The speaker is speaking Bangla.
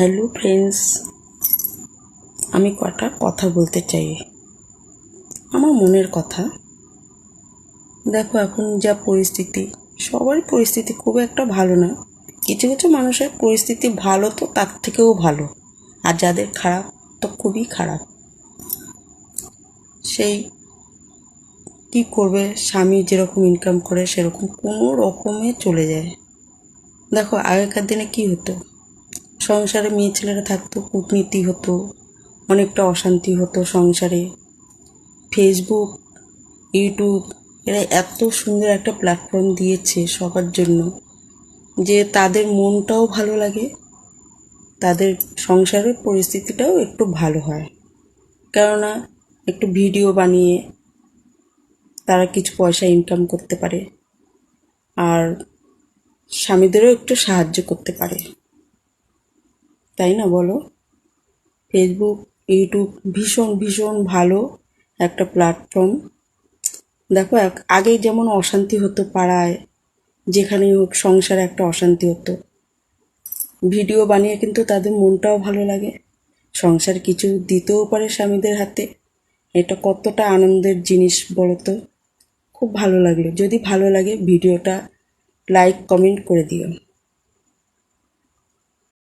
হ্যালো ফ্রেন্ডস, আমি কটা কথা বলতে চাই। আমার মনের কথা। দেখো, এখন যা পরিস্থিতি, সবারই পরিস্থিতি খুব একটা ভালো না। কিছু কিছু মানুষের পরিস্থিতি ভালো তো তার থেকেও ভালো, আর যাদের খারাপ তো খুবই খারাপ। সেই কী করবে, স্বামী যেরকম ইনকাম করে, সেরকম কোনো রকমে চলে যায়। দেখো, আগেকার দিনে কি হতো? সংসারে মেয়ে ছেলেরা থাকতো, কূটনীতি হতো, অনেকটা অশান্তি হতো সংসারে। ফেসবুক ইউটিউব এরা এত সুন্দর একটা প্ল্যাটফর্ম দিয়েছে সবার জন্য যে তাদের মনটাও ভালো লাগে, তাদের সংসারের পরিস্থিতিটাও একটু ভালো হয়। কেননা একটু ভিডিও বানিয়ে তারা কিছু পয়সা ইনকাম করতে পারে, আর স্বামীদেরও একটু সাহায্য করতে পারে। তাই না বলো? ফেসবুক ইউটিউব ভীষণ ভীষণ ভালো একটা প্ল্যাটফর্ম দেখো, এক- আগে যেমন অশান্তি হতো পাড়ায়, যেখানেই হোক সংসারে একটা অশান্তি হতো। ভিডিও বানিয়ে কিন্তু তাদের মনটাও ভালো লাগে। সংসার কিছু দিতেও পারে স্বামীদের হাতে। এটা কতটা আনন্দের জিনিস বলো তো খুব ভালো লাগল। যদি ভালো লাগে ভিডিওটা লাইক কমেন্ট করে দিও।